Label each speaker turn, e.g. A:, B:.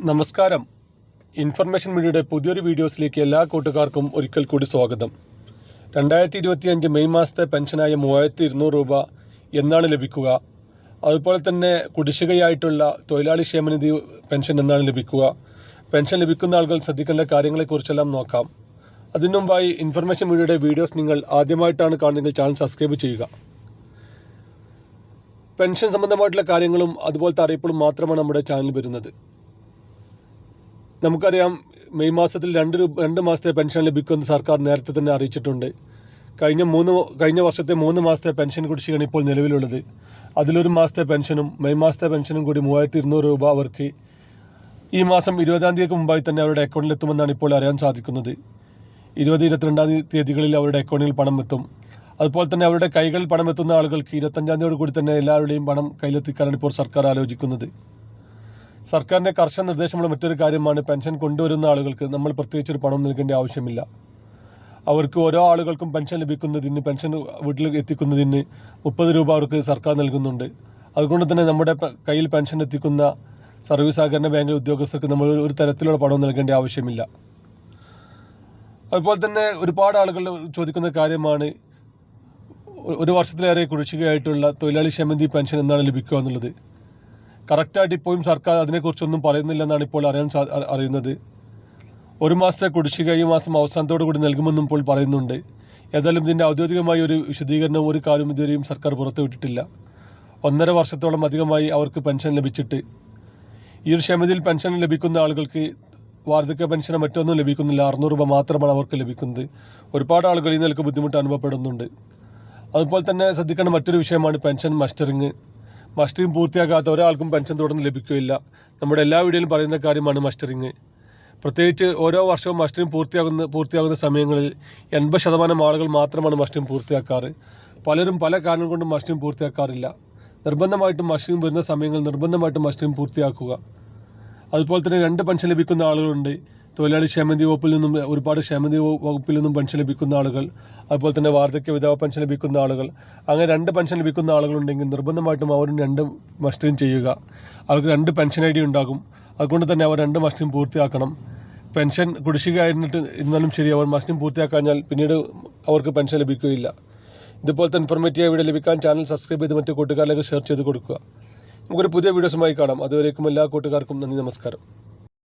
A: നമസ്കാരം. ഇൻഫർമേഷൻ മീഡിയയുടെ പുതിയൊരു വീഡിയോസിലേക്ക് എല്ലാ കൂട്ടുകാർക്കും ഒരിക്കൽ കൂടി സ്വാഗതം. രണ്ടായിരത്തി ഇരുപത്തിയഞ്ച് മെയ് മാസത്തെ പെൻഷനായ മൂവായിരത്തി ഇരുന്നൂറ് രൂപ എന്നാണ് ലഭിക്കുക. അതുപോലെ തന്നെ കുടിശ്ശികയായിട്ടുള്ള തൊഴിലാളി ക്ഷേമനിധി പെൻഷൻ എന്നാണ് ലഭിക്കുക. പെൻഷൻ ലഭിക്കുന്ന ആളുകൾ ശ്രദ്ധിക്കേണ്ട കാര്യങ്ങളെക്കുറിച്ചെല്ലാം നോക്കാം. അതിനു മുമ്പായി ഇൻഫർമേഷൻ മീഡിയയുടെ വീഡിയോസ് നിങ്ങൾ ആദ്യമായിട്ടാണ് കാണുന്നതെങ്കിൽ ചാനൽ സബ്സ്ക്രൈബ് ചെയ്യുക. പെൻഷൻ സംബന്ധമായിട്ടുള്ള കാര്യങ്ങളും അതുപോലത്തെ അറിയിപ്പുകളും മാത്രമാണ് നമ്മുടെ ചാനൽ വരുന്നത്. നമുക്കറിയാം മെയ് മാസത്തിൽ രണ്ട് രണ്ട് മാസത്തെ പെൻഷൻ ലഭിക്കുമെന്ന് സർക്കാർ നേരത്തെ തന്നെ അറിയിച്ചിട്ടുണ്ട്. കഴിഞ്ഞ മൂന്ന് കഴിഞ്ഞ വർഷത്തെ മൂന്ന് മാസത്തെ പെൻഷൻ കുടിശ്ശികയാണ് ഇപ്പോൾ നിലവിലുള്ളത്. അതിലൊരു മാസത്തെ പെൻഷനും മെയ് മാസത്തെ പെൻഷനും കൂടി മൂവായിരത്തി ഇരുന്നൂറ് രൂപ അവർക്ക് ഈ മാസം ഇരുപതാം തീയതിക്ക് മുമ്പായി തന്നെ അവരുടെ അക്കൗണ്ടിൽ എത്തുമെന്നാണ് ഇപ്പോൾ അറിയാൻ സാധിക്കുന്നത്. ഇരുപത് ഇരുപത്തിരണ്ടാം തീയതികളിൽ അവരുടെ അക്കൗണ്ടിൽ പണം എത്തും. അതുപോലെ തന്നെ അവരുടെ കൈകളിൽ പണം എത്തുന്ന ആളുകൾക്ക് ഇരുപത്തഞ്ചാം തീയതിയോട് കൂടി തന്നെ എല്ലാവരുടെയും പണം കയ്യിലെത്തിക്കാനാണ് ഇപ്പോൾ സർക്കാർ ആലോചിക്കുന്നത്. സർക്കാരിന്റെ കർശന നിർദ്ദേശമുള്ള മറ്റൊരു കാര്യമാണ് പെൻഷൻ കൊണ്ടുവരുന്ന ആളുകൾക്ക് നമ്മൾ പ്രത്യേകിച്ചൊരു പണം നൽകേണ്ട ആവശ്യമില്ല. അവർക്ക് ഓരോ ആളുകൾക്കും പെൻഷൻ ലഭിക്കുന്നതിന് പെൻഷൻ വീട്ടിൽ എത്തിക്കുന്നതിന് മുപ്പത് രൂപ അവർക്ക് സർക്കാർ നൽകുന്നുണ്ട്. അതുകൊണ്ട് തന്നെ നമ്മുടെ കയ്യിൽ പെൻഷൻ എത്തിക്കുന്ന സർവീസ് സഹകരണ ബാങ്കിലെ ഉദ്യോഗസ്ഥർക്ക് നമ്മൾ ഒരു- തരത്തിലുള്ള പണം നൽകേണ്ട ആവശ്യമില്ല. അതുപോലെ തന്നെ ഒരുപാട് ആളുകൾ ചോദിക്കുന്ന കാര്യമാണ് ഒരു വർഷത്തിലേറെ കുടിശ്ശികയായിട്ടുള്ള തൊഴിലാളി ക്ഷമന്തി പെൻഷൻ എന്നാണ് ലഭിക്കുക എന്നുള്ളത്. കറക്റ്റായിട്ട് ഇപ്പോഴും സർക്കാർ അതിനെക്കുറിച്ചൊന്നും പറയുന്നില്ലെന്നാണ് ഇപ്പോൾ അറിയാൻ അറിയുന്നത്. ഒരു മാസത്തെ കുടിശ്ശിക ഈ മാസം അവസാനത്തോടു കൂടി നൽകുമെന്നും ഇപ്പോൾ പറയുന്നുണ്ട്. ഏതായാലും ഇതിന്റെ ഔദ്യോഗികമായ ഒരു വിശദീകരണവും ഒരു കാര്യം ഇതുവരെയും സർക്കാർ പുറത്തുവിട്ടിട്ടില്ല ഒന്നര വർഷത്തോളം അധികമായി അവർക്ക് പെൻഷൻ ലഭിച്ചിട്ട്. ഈ ഒരു ക്ഷമതയിൽ പെൻഷൻ ലഭിക്കുന്ന ആളുകൾക്ക് വാർദ്ധക്യ പെൻഷനോ മറ്റൊന്നും ലഭിക്കുന്നില്ല. അറുന്നൂറ് രൂപ മാത്രമാണ് അവർക്ക് ലഭിക്കുന്നത്. ഒരുപാട് ആളുകൾ ഈ നിലയ്ക്ക് ബുദ്ധിമുട്ട് അനുഭവപ്പെടുന്നുണ്ട്. അതുപോലെ തന്നെ ശ്രദ്ധിക്കേണ്ട മറ്റൊരു വിഷയമാണ് പെൻഷൻ മസ്റ്ററിങ് മസ്റ്ററിങ് പൂർത്തിയാക്കാത്ത ഒരാൾക്കും പെൻഷൻ തുടർന്ന് ലഭിക്കുകയില്ല. നമ്മുടെ എല്ലാ വീഡിയോയിലും പറയുന്ന കാര്യമാണ് മസ്റ്ററിങ് പ്രത്യേകിച്ച് ഓരോ വർഷവും മസ്റ്ററിങ് പൂർത്തിയാകുന്ന പൂർത്തിയാകുന്ന സമയങ്ങളിൽ എൺപത് ശതമാനം ആളുകൾ മാത്രമാണ് മസ്റ്ററിങ് പൂർത്തിയാക്കാറ്. പലരും പല കാരണം കൊണ്ടും മസ്റ്ററിങ് പൂർത്തിയാക്കാറില്ല. നിർബന്ധമായിട്ടും മസ്റ്ററിങ് വരുന്ന സമയങ്ങളിൽ നിർബന്ധമായിട്ടും മസ്റ്ററിങ് പൂർത്തിയാക്കുക. അതുപോലെ തന്നെ രണ്ട് പെൻഷൻ ലഭിക്കുന്ന ആളുകളുണ്ട്. തൊഴിലാളി ക്ഷേമനിധി വകുപ്പിൽ നിന്നും ഒരുപാട് ക്ഷേമനിധി വകുപ്പിൽ നിന്നും പെൻഷൻ ലഭിക്കുന്ന ആളുകൾ അതുപോലെ തന്നെ വാർദ്ധക്യ വിധവ പെൻഷൻ ലഭിക്കുന്ന ആളുകൾ അങ്ങനെ രണ്ട് പെൻഷൻ ലഭിക്കുന്ന ആളുകളുണ്ടെങ്കിൽ നിർബന്ധമായിട്ടും അവരും രണ്ട് മസ്റ്ററിങ് ചെയ്യുക. അവർക്ക് രണ്ട് പെൻഷൻ ഐ ഡി ഉണ്ടാകും. അതുകൊണ്ട് തന്നെ അവർ രണ്ട് മസ്റ്ററിങ് പൂർത്തിയാക്കണം. പെൻഷൻ കുടിശ്ശികയായിരുന്നിട്ട് ഇന്നാലും ശരി അവർ മസ്റ്ററിങ് പൂർത്തിയാക്കാഞ്ഞാൽ പിന്നീട് അവർക്ക് പെൻഷൻ ലഭിക്കുകയില്ല. ഇതുപോലത്തെ ഇൻഫോർമേറ്റീവ് വീഡിയോ ലഭിക്കാൻ ചാനൽ സബ്സ്ക്രൈബ് ചെയ്ത് മറ്റു കൂട്ടുകാരിലേക്ക് ഷെയർ ചെയ്ത് കൊടുക്കുക. നമുക്കൊരു പുതിയ വീഡിയോസുമായി കാണാം. അതുവരേക്കും എല്ലാ കൂട്ടുകാർക്കും നന്ദി നമസ്കാരം.